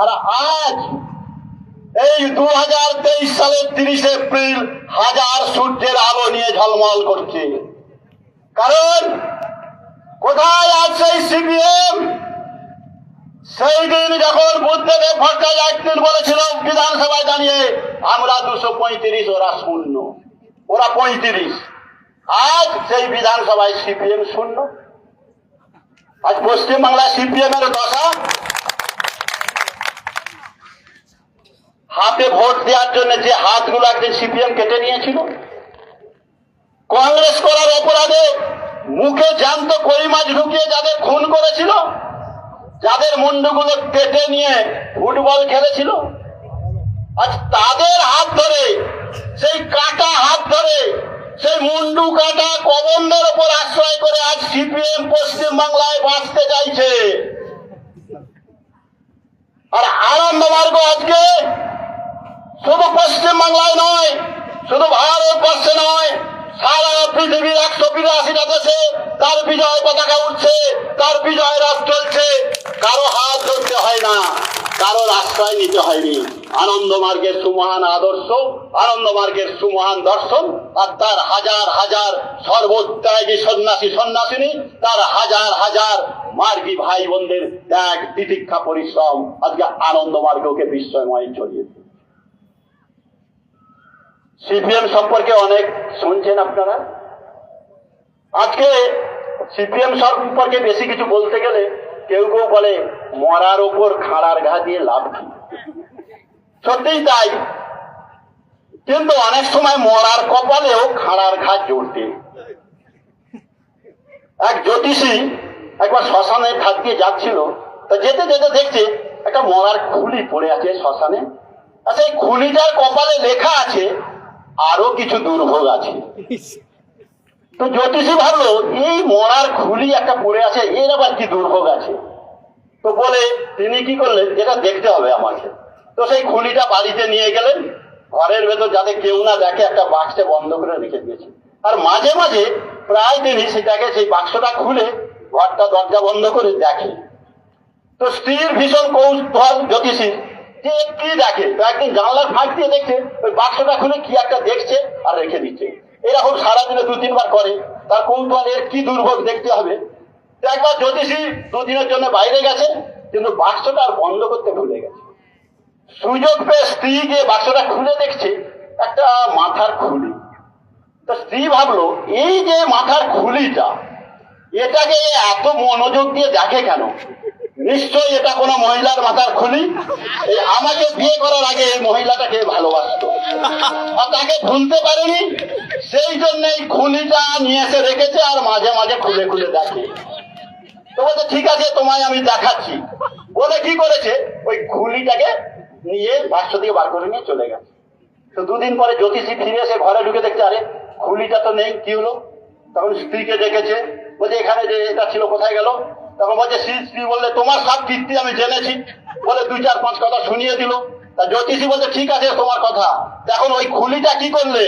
আর আজ এই দু হাজার তেইশ সালের তিরিশে এপ্রিল হাজার সূর্যের আলো নিয়ে ঝলমল করছে। কারণ কোথায় সেই সিপিএম? সেই দিন যখন বুদ্ধদেব ভট্টাচার্য একদিন বলেছিল বিধানসভায় দাঁড়িয়ে, আমরা দুশো পঁয়ত্রিশ ওরা শূন্য ওরা পঁয়ত্রিশ। আজ সেই বিধানসভায় সিপিএম শূন্য। আজ পশ্চিমবাংলায় সিপিএম এর দশা। হাতে ভোট দেওয়ার জন্য যে হাতগুলো একদিন সিপিএম কেটে নিয়েছিল, কংগ্রেস করার অপরাধে মুখে জ্যান্ত কই মাছ ঢুকিয়ে যাদের খুন করেছিল, যাদের মুন্ডুগুলো কেটে নিয়ে ফুটবল খেলেছিল আজ তাদের হাত ধরে, সেই কাটা হাত ধরে, সেই মুন্ডু কাটা কবন্দের ওপর আশ্রয় করে আজ সিপিএম পশ্চিম বাংলায় বাঁচতে চাইছে। আর আনন্দ মার্গ আজকে শুধু পশ্চিম বাংলায় নয়, শুধু ভারতবর্ষে নয়, সারা পৃথিবীর একশো বিরাশিটা দেশে তার বিজয় পতাকা উঠছে, তার বিজয় রাত চলছে। কারও হাত ধরতে হয় না কারোর আশ্রয় নিতে হয়নি। আনন্দ মার্গের সুমহান আদর্শ, আনন্দ মার্গের সুমহান দর্শন, আর তার হাজার হাজার সর্বোত্যাগী সন্ন্যাসী সন্ন্যাসিনী, তার হাজার হাজার মার্গী ভাই বোনদের ত্যাগ, তিতিক্ষা পরিশ্রম, আজকে আনন্দ মার্গকে বিস্ময়ময় ছড়িয়েছে সিপিএম সম্পর্কে অনেক শুনছেন আপনারা। আজকে সিপিএম সম্পর্কে বেশি কিছু বলতে গেলে কেউ কেউ বলে, মরার ওপর খাড়ার ঘা দিয়ে লাভ কি? সত্যিই তাই। কিন্তু অনেক সময় মরার কপালেও খাড়ার ঘা জড়তে এক জ্যোতিষী একবার শ্মশানে ধার দিয়ে যাচ্ছিল। তা যেতে যেতে দেখছে একটা মরার খুলি পড়ে আছে শ্মশানে। আচ্ছা এই খুলিটার কপালে লেখা আছে আরও কিছু দুর্ভোগ আছে। তো জ্যোতিষী ভাবলো এই মরার খুলি একটা পড়ে আছে এর আবার কি দুর্ভোগ আছে? তো বলে তিনি কি করলেন যেটা দেখতে হবে আমাকে। তো সেই খুলিটা বাড়িতে নিয়ে গেলেন ঘরের ভেতর যাতে কেউ না দেখে একটা বাক্সে বন্ধ করে রেখে দিয়েছে। আর মাঝে মাঝে প্রায় তিনি সেটাকে সেই বাক্সটা খুলে ঘরটা দরজা বন্ধ করে দেখে। তো স্ত্রীর ভীষণ কৌতূহল জ্যোতিষী কি দেখে? তো একদিন জানলার ফাঁক দিয়ে দেখছে ওই বাক্সটা খুলে কি একটা দেখছে আর রেখে দিচ্ছে। এরকম সারাদিনে দু তিনবার করে। তার কৌতূহল এর কি দুর্ভোগ দেখতে হবে? একবার জ্যোতিষী দুদিনের জন্য বাইরে গেছে, কিন্তু বাক্সটা আর বন্ধ করতে ভুলে গেছে। সুযোগ পেয়ে স্ত্রী গিয়ে বাক্সটা খুলে দেখছে, একটা মাথার খুলি। তো স্ত্রী ভাবলো, এই যে মাথার খুলিটা, এটাকে এত মনোযোগ দিয়ে দেখে কেন? নিশ্চয়ই এটা কোনো মহিলার মাথার খুলি আমাকে বিয়ে করার আগে এই মহিলাটাকে ভালোবাসতো? আর তাকে ভুলতে পারেনি, সেই জন্য এই খুলিটা নিয়ে এসে রেখেছে আর মাঝে মাঝে খুলে খুলে দেখে। তো বলছে, ঠিক আছে, তোমায় আমি দেখাচ্ছি। বলে কি করেছে? ওই খুলিটাকে নিয়ে বাক্স থেকে বার করে নিয়ে চলে গেছে। তো দুদিন পরে জ্যোতিষী ফিরে এসে ঘরে ঢুকে দেখছে, আরে খুলিটা তো নেই, কি হলো? তখন স্ত্রীকে ডেকেছে বলছে, এখানে যে এটা ছিল, কোথায় গেল? তখন বলছে, শ্রী শ্রী বললে তোমার সব কীর্তি আমি জেনেছি। বলে দুই, চার, পাঁচ কথা শুনিয়ে দিল। তা জ্যোতিষী বলছে, ঠিক আছে, তোমার কথা। এখন ওই খুলিটা কি করলে?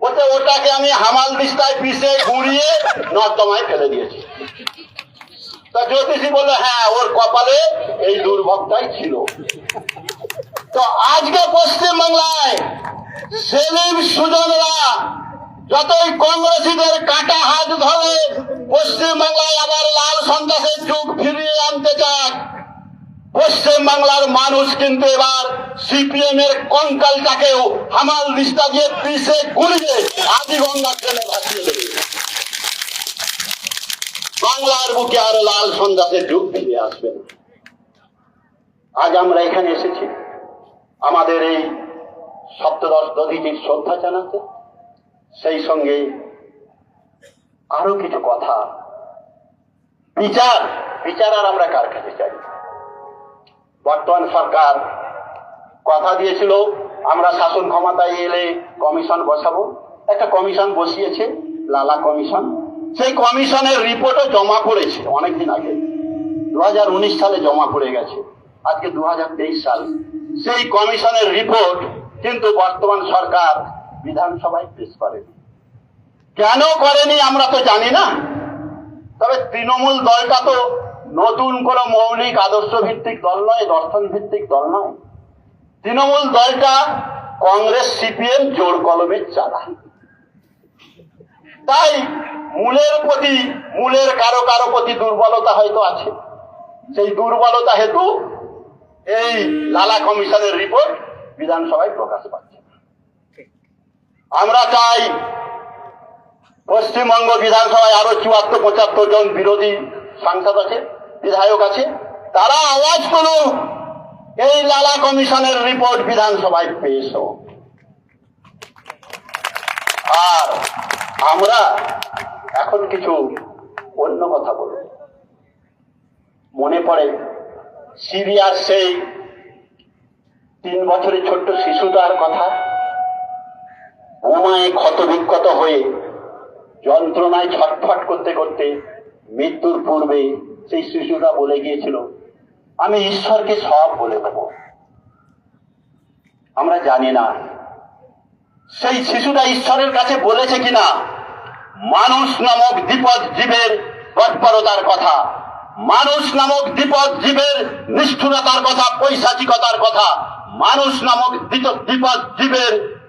বলছে, ওটাকে আমি হামাল দিস্তায় পিষে ঘুরিয়ে নর্দমায় ফেলে দিয়েছি। তা জ্যোতিষী বলল হ্যাঁ ওর কপালে এই দুর্ভোগটাই ছিল। তো আজকে পশ্চিম বাংলায় সেলিম সুজনরা যতই কংগ্রেসীদের কাটা হাত ধরে পশ্চিমবাংলায় আবার লাল সন্ত্রাসের যুগ ফিরিয়ে আনতে চান পশ্চিম বাংলার মানুষ কিন্তু এবার সিপিএম এর কঙ্কালটাকেও হামাল দিস্তা দিয়ে পিষে গুলিয়ে আদিগঙ্গার জন্য ভাসিয়ে দেবে। বাংলার বুকে আর লাল সন্ত্রাসের যুগ ফিরে আসবে আজ আমরা এখানে এসেছি। আমাদের এই সপ্তদশ দধিটির শ্রদ্ধা জানাতে সেই সঙ্গে আরও কিছু কথা। বিচার বিচার আর আমরা কার কাছে চাই? বর্তমান সরকার কথা দিয়েছিল, আমরা শাসন ক্ষমতায় এলে কমিশন বসাবো। একটা কমিশন বসিয়েছে, লালা কমিশন। সেই কমিশনের রিপোর্টও জমা পড়েছে অনেকদিন আগে। দু হাজার উনিশ সালে জমা পড়ে গেছে, আজকে দু হাজার তেইশ সাল। সেই কমিশনের রিপোর্ট কিন্তু বর্তমান সরকার বিধানসভায় পেশ করেনি। কেন করেনি আমরা তো জানি না। তবে তৃণমূল দলটা তো নতুন কোনো মৌলিক আদর্শ ভিত্তিক দল নয় দর্শন ভিত্তিক দল নয়। তৃণমূল দলটা কংগ্রেস, সিপিএম জোর কলমের চালা তাই মূলের প্রতি, মূলের কারও কারও প্রতি দুর্বলতা হয়তো আছে। সেই দুর্বলতা হেতু এই লালা কমিশনের রিপোর্ট বিধানসভায় প্রকাশ পাচ্ছে। আমরা চাই পশ্চিমবঙ্গ বিধানসভায় আরও চুয়াত্তর পঁচাত্তর জন বিরোধী সাংসদ আছে, বিধায়ক আছে, তারা আওয়াজ করুক, এই লালা কমিশনের রিপোর্ট বিধানসভায় পেশ আর আমরা এখন কিছু অন্য কথা বলব। মনে পড়ে সিরিয়ার সেই তিন বছরের ছোট্ট শিশুটার কথা বোমায় ক্ষত বিক্ষত হয়ে যন্ত্রণায় ছটফট করতে করতে মৃত্যুর পূর্বে সেই শিশুটা বলে গিয়েছিল, আমি ঈশ্বরকে সব বলে দেব। আমরা জানি না সেই শিশুটা ঈশ্বরের কাছে বলেছে কিনা। মানুষ নামক দ্বিপদ জীবের তৎপরতার কথা, মানুষ নামক দ্বিপদ জীবের নিষ্ঠুরতার কথা, পৈশাচিকতার কথা, মানুষ নামক দ্বিপদ জীবের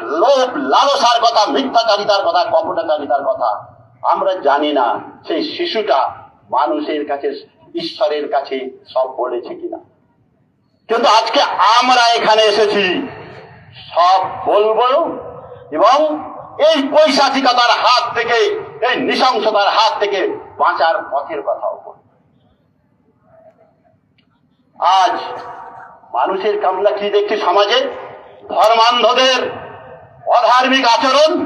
লোভ, লালসার কথা, মিথ্যাচারিতার কথা, কপটাচারিতার কথা, আমরা জানি না সেই শিশুটা মানুষের কাছে, ঈশ্বরের কাছে সব বলেছে কিনা। কিন্তু আজকে আমরা এখানে এসেছি, সব বলব এবং এই পৈশাচিকতার হাত থেকে, এই নৃশংসতার হাত থেকে বাঁচার পথের কথাও বলব। আজ মানুষের কামলা কি দেখছি সমাজে? ধর্মান্ধদের অধার্মিক আচরণ,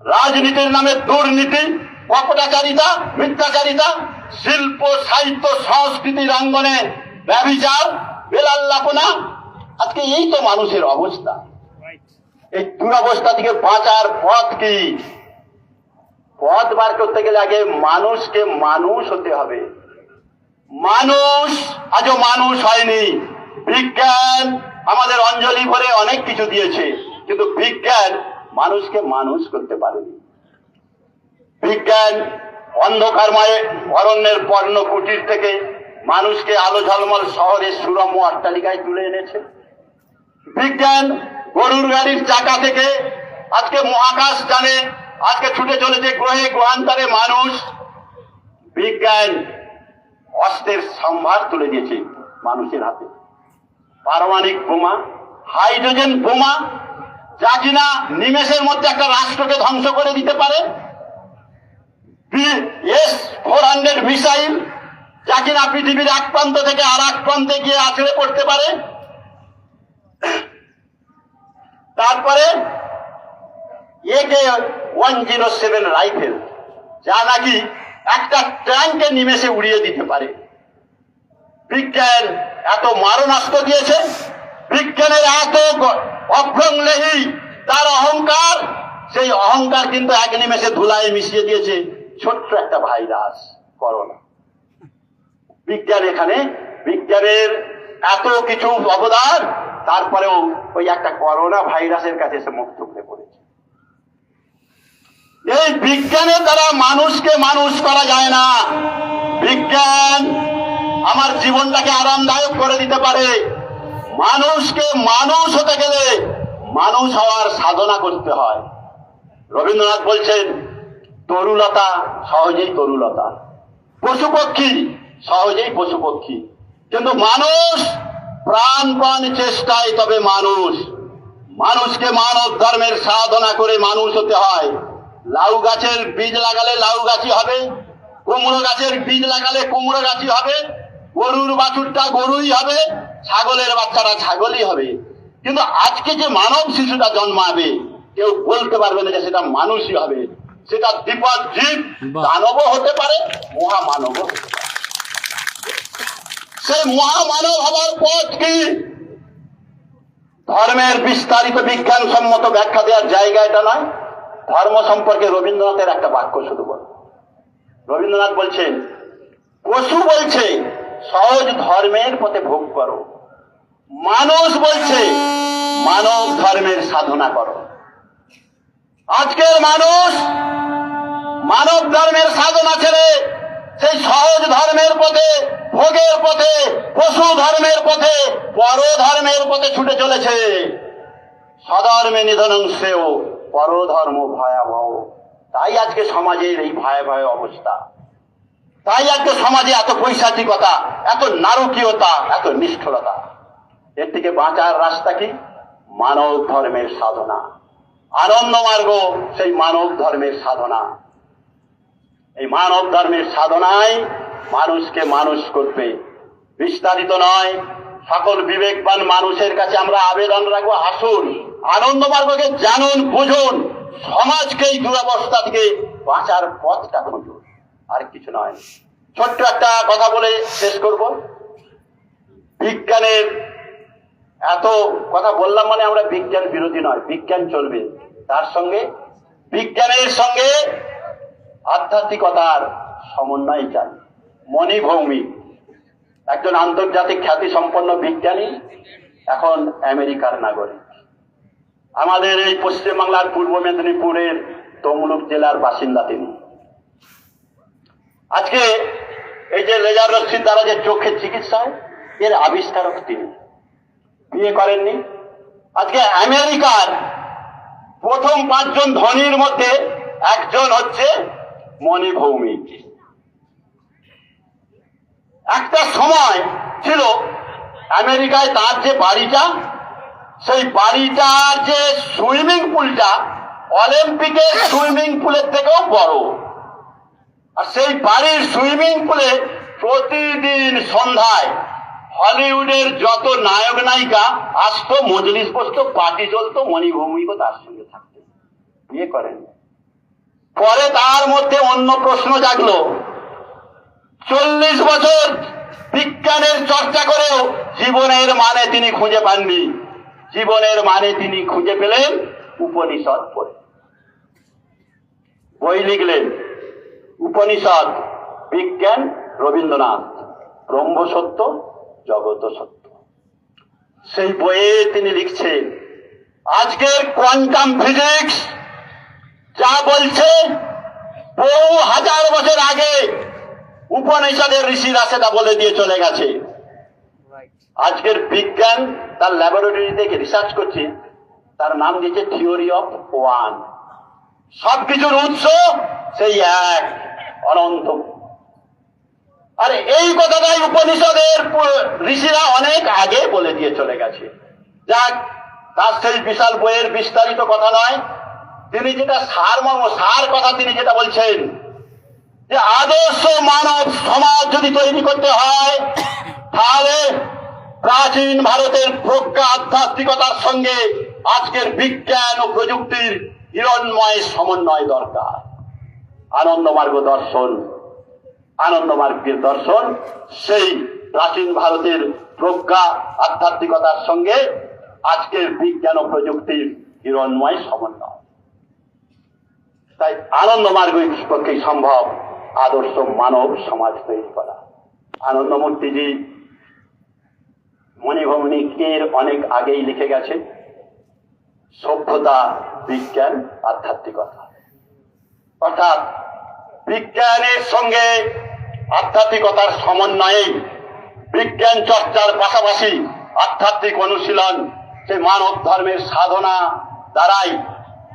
রাজনীতির নামে দুর্নীতি কপটাচারিতা মিথ্যাচারিতা, শিল্প, সাহিত্য সংস্কৃতির অঙ্গনে ব্যবিচার বেলাল্লাপনা আজকে এই তো মানুষের অবস্থা। এই দুরবস্থা থেকে বাঁচার পথ কি? পথ বার করতে গেলে আগে মানুষকে মানুষ হতে হবে। মানুষ, আজও মানুষ হয়নি। বিজ্ঞান আমাদের অঞ্জলি ভরে অনেক কিছু দিয়েছে। কিন্তু বিজ্ঞান মানুষকে মানুষ করতে পারেনি। বিজ্ঞান অন্ধকারময় অরণ্যের পর্ণ কুটির থেকে মানুষকে আলো ঝলমল শহরের সুরম অট্টালিকায় তুলে এনেছে। বিজ্ঞান গরুর গাড়ির চাকা থেকে আজকে মহাকাশ জানে আজকে ছুটে চলেছে গ্রহে গ্রহান্তরে মানুষ। বিজ্ঞান অস্ত্রের সম্ভার তুলে দিয়েছে মানুষের হাতে। পারমাণবিক বোমা, হাইড্রোজেন বোমা যা কিনা নিমেষের মধ্যে একটা রাষ্ট্রকে ধ্বংস করে দিতে পারে। এস ফোর হান্ড্রেড মিসাইল, যা কিনা পৃথিবীর এক প্রান্ত থেকে আর এক প্রান্তে গিয়ে আছড়ে পড়তে পারে। তারপরে একে ওয়ান জিরো সেভেন রাইফেল, যা নাকি একটা ট্যাঙ্কে নিমেষে উড়িয়ে দিতে পারে। বিজ্ঞান এত মারণাস্ত্র দিয়েছে, বিজ্ঞানের এত গ- অভ্রংলেহী তার অহংকার। সেই অহংকার কিন্তু এক নিমেষে ধুলায় মিশিয়ে দিয়েছে। ছোট্ট একটা ভাইরাস, করোনা। বিজ্ঞান এখানে, বিজ্ঞানের এত কিছু অবদান, তারপরেও ওই একটা করোনা ভাইরাসের কাছে এসে মুখ থুবড়ে পড়েছে। এই বিজ্ঞানের দ্বারা মানুষকে মানুষ করা যায় না। বিজ্ঞান আমার জীবনটাকে আরামদায়ক করে দিতে পারে। মানুষকে মানুষ হতে গেলে মানুষ হওয়ার সাধনা করতে হয়। রবীন্দ্রনাথ বলছেন, তরুলতা সহজেই তরুলতা। পশু পক্ষী সহজেই পশু পক্ষী কিন্তু মানুষ প্রাণপণ চেষ্টায় তবে মানুষ। মানুষকে মানব ধর্মের সাধনা করে মানুষ হতে হয়। লাউ গাছের বীজ লাগালে লাউ গাছই হবে, কুমড়ো গাছের বীজ লাগালে কুমড়ো গাছই হবে, গরুর বাছুরটা গরুই হবে ছাগলের বাচ্চারা ছাগলই হবে। কিন্তু আজকে যে মানব শিশুটা জন্মাবে কেউ বলতে পারবে না যে সেটা মানুষই হবে। সেটা দ্বিপদ জীব। দানবও হতে পারে মহামানবও হতে পারে। সেই মহামানব হবার পথ কি? ধর্মের বিস্তারিত বিজ্ঞান সম্মত ব্যাখ্যা দেওয়ার জায়গা এটা নয়। ধর্ম সম্পর্কে রবীন্দ্রনাথের একটা বাক্য শুধু বল রবীন্দ্রনাথ বলছেন পশু বলছে সহজ ধর্মের পথে ভোগ করো। মানুষ বলছে মানব ধর্মের সাধনা করো। আজকের মানুষ মানব ধর্মের সাধনা ছেড়ে সেই সহজ ধর্মের পথে, ভোগের পথে, পশু ধর্মের পথে, পর ধর্মের পথে ছুটে চলেছে। সধর্মে নিধনং শ্রেয় পরধর্ম ভয়াবহ। তাই আজকে সমাজের এই ভয়াবহ অবস্থা। তাই আজকে সমাজে এত পৈশাচিকতা, এত নারকীয়তা, এত নিষ্ঠুরতা। এর থেকে বাঁচার রাস্তা কি? মানব ধর্মের সাধনা। আনন্দ মার্গ, সেই মানব ধর্মের সাধনা। এই মানব ধর্মের সাধনায় মানুষকে মানুষ করবে। বিস্তারিত নয়, সকল বিবেকবান মানুষের কাছে আমরা আবেদন রাখব, আসুন, আনন্দ মার্গকে জানুন, বুঝুন সমাজকে এই দুরবস্থা থেকে বাঁচার পথটা খুঁজুন। আর কিছু নয়। ছোট্ট একটা কথা বলে শেষ করব। বিজ্ঞানের এত কথা বললাম মানে আমরা বিজ্ঞান বিরোধী নয়, বিজ্ঞান চলবে। তার সঙ্গে বিজ্ঞানের সঙ্গে আধ্যাত্মিকতার সমন্বয় চাই। মণি ভৌমিক, একজন আন্তর্জাতিক খ্যাতি সম্পন্ন বিজ্ঞানী, এখন আমেরিকার নাগরিক। আমাদের এই পশ্চিমবাংলার পূর্ব মেদিনীপুরের তমলুক জেলার বাসিন্দা তিনি। আজকে এই যে লেজার রশ্মির দ্বারা যে চোখের চিকিৎসা, এর আবিষ্কারক তিনি। বিয়ে করেননি। আজকে আমেরিকার প্রথম পাঁচজন ধনীর মধ্যে একজন হচ্ছে মণি ভৌমিক। একটা সময় ছিল আমেরিকায় তার যে বাড়িটা, সেই বাড়িটার যে সুইমিং পুলটা অলিম্পিকের সুইমিং পুলের থেকেও বড়। আর সেই বাড়ির সুইমিং পুলে প্রতিদিন সন্ধ্যায় হলিউডের যত নায়ক নায়িকা আসতো, মজলিস বসতো, পার্টি চলতো মণিভূমিকও তার সঙ্গে থাকতো। বিয়ে করেন। পরে তার মধ্যে অন্য প্রশ্ন জাগলো। চল্লিশ বছর বিজ্ঞানের চর্চা করেও জীবনের মানে তিনি খুঁজে পাননি। জীবনের মানে তিনি খুঁজে পেলেন উপনিষদ পড়ে। বই লিখলেন। উপনিষদ, বিজ্ঞান, রবীন্দ্রনাথ। ব্রহ্ম সত্য জগত সত্য। সেই বইয়ে তিনি লিখছেন, আজকের কোয়ান্টাম ফিজিক্স যা বলছে, বহু হাজার বছর আগে উপনিষদের ঋষিরা সেটা বলে দিয়ে চলে গেছে। আজকের বিজ্ঞান তার ল্যাবরেটরিতে রিসার্চ করছে, তার নাম দিয়েছে থিওরি অফ ওয়ান সবকিছুর উৎস সেই এক। অনন্ত। আর, এই কথাটাই উপনিষদের ঋষিরা অনেক আগে বলে দিয়ে চলে গেছে। যাক, তার সেই বিশাল বইয়ের বিস্তারিত কথা নয়। তিনি যেটা সার মর্ম, সার কথা তিনি যেটা বলছেন, যে আদর্শ মানব সমাজ যদি তৈরি করতে হয়, তাহলে প্রাচীন ভারতের প্রজ্ঞা আধ্যাত্মিকতার সঙ্গে আজকের বিজ্ঞান ও প্রযুক্তির হিরণময় সমন্বয় দরকার। আনন্দমার্গ দর্শন, আনন্দমার্গের দর্শন, সেই প্রাচীন ভারতের প্রজ্ঞা, আধ্যাত্মিকতার সঙ্গে আজকের বিজ্ঞান ও প্রযুক্তির হিরণময় সমন্বয়। তাই আনন্দমার্গ পক্ষেই সম্ভব আদর্শ মানব সমাজ তৈরি করা। আনন্দমূর্তিজি মণিভৌমিকের অনেক আগেই লিখে গেছে, সভ্যতা, বিজ্ঞান, আধ্যাত্মিকতা। অর্থাৎ বিজ্ঞানের সঙ্গে আধ্যাত্মিকতার সমন্বয়ে বিজ্ঞান চর্চার পাশাপাশি আধ্যাত্মিক অনুশীলন সেই মানব ধর্মের সাধনা দ্বারাই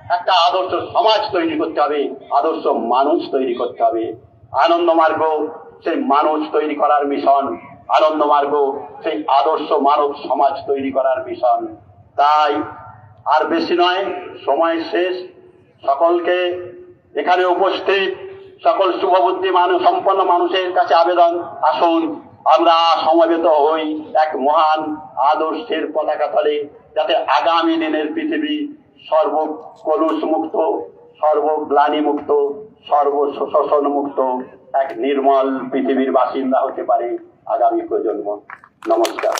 একটা আদর্শ সমাজ তৈরি করতে হবে, আদর্শ মানুষ তৈরি করতে হবে। আনন্দমার্গ সেই মানুষ তৈরি করার মিশন। আনন্দমার্গ সেই আদর্শ মানব সমাজ তৈরি করার মিশন। তাই আর বেশি নয়, সময় শেষ। সকলকে এখানে উপস্থিত সকল শুভবুদ্ধি মানুষ সম্পন্ন মানুষের কাছে আবেদন, আসুন, আমরা সমবেত হই এক মহান আদর্শের পতাকা তলে, যাতে আগামী দিনের পৃথিবী সর্ব কলুষ মুক্ত সর্বগ্লানি মুক্ত সর্ব শোষণ মুক্ত এক নির্মল পৃথিবীর বাসিন্দা হতে পারে আগামী প্রজন্ম। নমস্কার।